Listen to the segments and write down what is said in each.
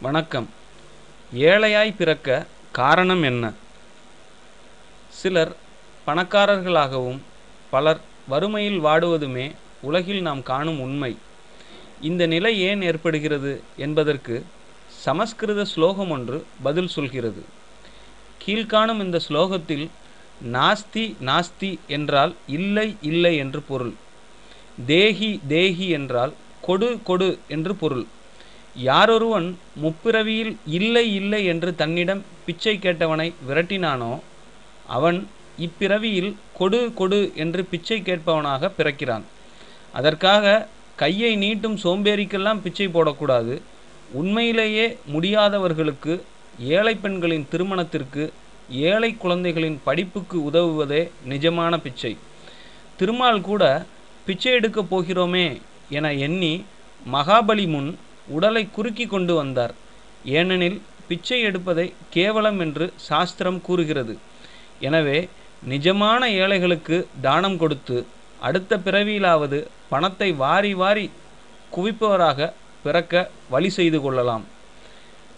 வணக்கம். ஏழையாய் பிறக்க காரணம் என்ன? சிலர் பணக்காரர்களாகவும் பலர் வறுமையில் வாடுவதுமே உலகில் நாம் காணும் உண்மை. இந்த நிலை ஏன் ஏற்படுகிறது என்பதற்கு சமஸ்கிருத ஸ்லோகம் ஒன்று பதில் சொல்கிறது. கீழ்காணும் இந்த ஸ்லோகத்தில் நாஸ்தி நாஸ்தி என்றால் இல்லை இல்லை என்று பொருள். தேஹி தேஹி என்றால் கொடு கொடு என்று பொருள். யாரொருவன் முப்பிறவியில் இல்லை இல்லை என்று தன்னிடம் பிச்சை கேட்டவனை விரட்டினானோ அவன் இப்பிறவியில் கொடு கொடு என்று பிச்சை கேட்பவனாக பிறக்கிறான். அதற்காக கையை நீட்டும் சோம்பேறிக்கெல்லாம் பிச்சை போடக்கூடாது. உண்மையிலேயே முடியாதவர்களுக்கு ஏழை பெண்களின் திருமணத்திற்கு ஏழை குழந்தைகளின் படிப்புக்கு உதவுவதே நிஜமான பிச்சை. திருமால் கூட பிச்சை எடுக்கப் போகிறோமே என எண்ணி மகாபலி முன் உடலை குறுக்கி கொண்டு வந்தார். ஏனெனில் பிச்சை எடுப்பதை கேவலம் என்று சாஸ்திரம் கூறுகிறது. எனவே நிஜமான ஏழைகளுக்கு தானம் கொடுத்து அடுத்த பிறவியிலாவது பணத்தை வாரி வாரி குவிப்பவராக பிறக்க வழி செய்து கொள்ளலாம்.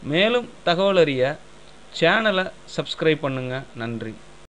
மேலும் தகவல் அறிய சேனலை சப்ஸ்கிரைப் பண்ணுங்கள் நன்றி.